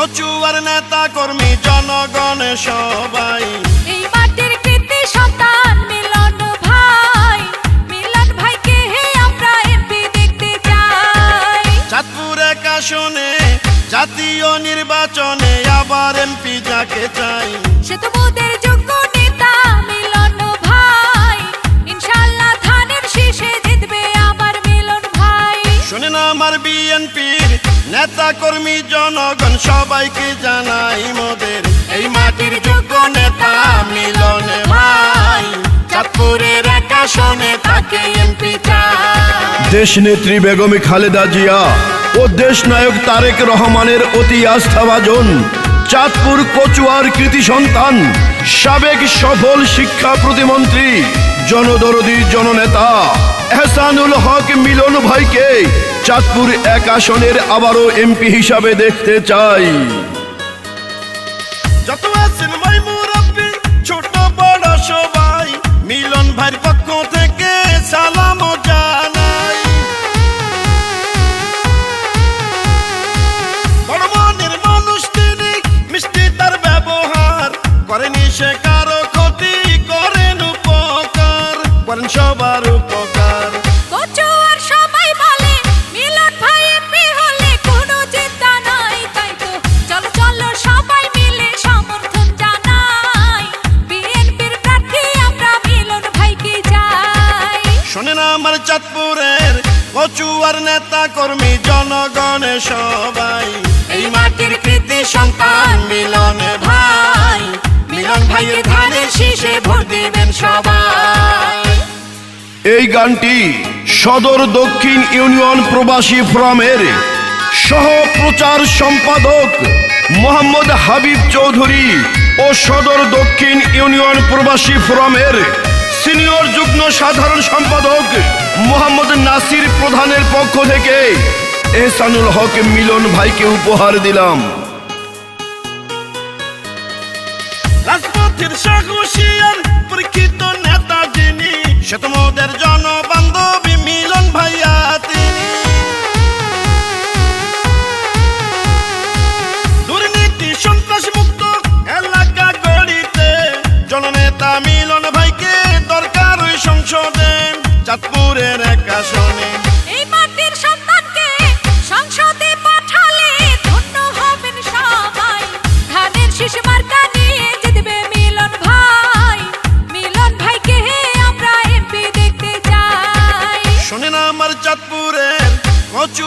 কচুয়ার নেতা কর্মী জনগণ সবাই। এই মাটির কৃতি সন্তান মিলন ভাই। মিলন ভাইকে হে আমরা এমপি দেখতে চাই। চাঁদপুর জাতীয় নির্বাচনে আবার এমপি যাকে চাই। সে তো মোদের যোগ্য নেতা মিলন ভাই। ইনশাল্লাহ ধানের শীষে জিতবে আমার মিলন ভাই। শোনেন আমার বিএনপির নেতা কর্মী জনগণ সবাইকে জানাই মোদের। এই মাটির যোগ্য নেতা মিলন ভাই। চাঁদপুরের আসনে তাকে এমপি দেশ নেত্রী বেগম খালেদা জিয়া ও দেশ নায়ক তারেক রহমানের অতি আস্থাভাজন। চাঁদপুর কচুয়ার কৃতি সন্তান, সাবেক সফল শিক্ষা প্রতিমন্ত্রী, জনদরদি জননেতা। এহসানুল হক মিলন ভাইকে চাঁদপুর এক আসনের আবারও এমপি হিসাবে দেখতে চাই। মিষ্টি তার ব্যবহার করেনি সে কারও ক্ষতি, করেন উপকার, করেন সবার উপকার। চাঁদপুরের কচুয়ার নেতা কর্মী জনগণ সবাই। এই মাটির কৃতি সন্তান মিলন ভাই। মিলন ভাইয়ের ধানের শীষে ভোট দিবেন সবাই। এই গানটি সদর দক্ষিণ ইউনিয়ন প্রবাসী ফোরামের সহ প্রচার সম্পাদক মোহাম্মদ হাবিব চৌধুরী ও সদর দক্ষিণ ইউনিয়ন প্রবাসী ফোরামের সিনিয়র যুগ্ম সাধারণ সম্পাদক মোহাম্মদ নাসির প্রধানের পক্ষ থেকে এহসানুল হক মিলন ভাইকে উপহার দিলাম। রাজপথের সাহসিয়ার পরীক্ষিত নেতা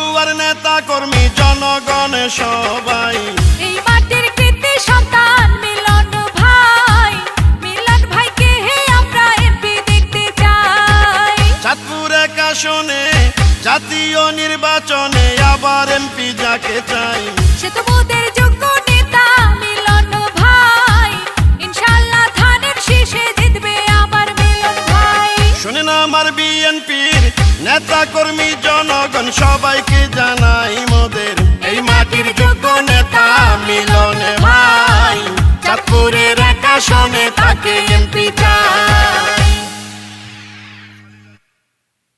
কচুয়ার নেতা কর্মী জনগণ সবাই। এই মাটির কৃতি সন্তান মিলন ভাই। মিলন ভাইকে হে আমরা এমপি দেখতে চাই। চাঁদপুর আসনে জাতীয় নির্বাচনে আবার এমপি যাকে চাই। সে তো মোদের যোগ্য নেতা মিলন ভাই। ধানের শীষে জিতবে আমার মিলন ভাই। শোনেন আমার বিএনপির নেতা কর্মী জনগণ সবাইকে জানাই মোদের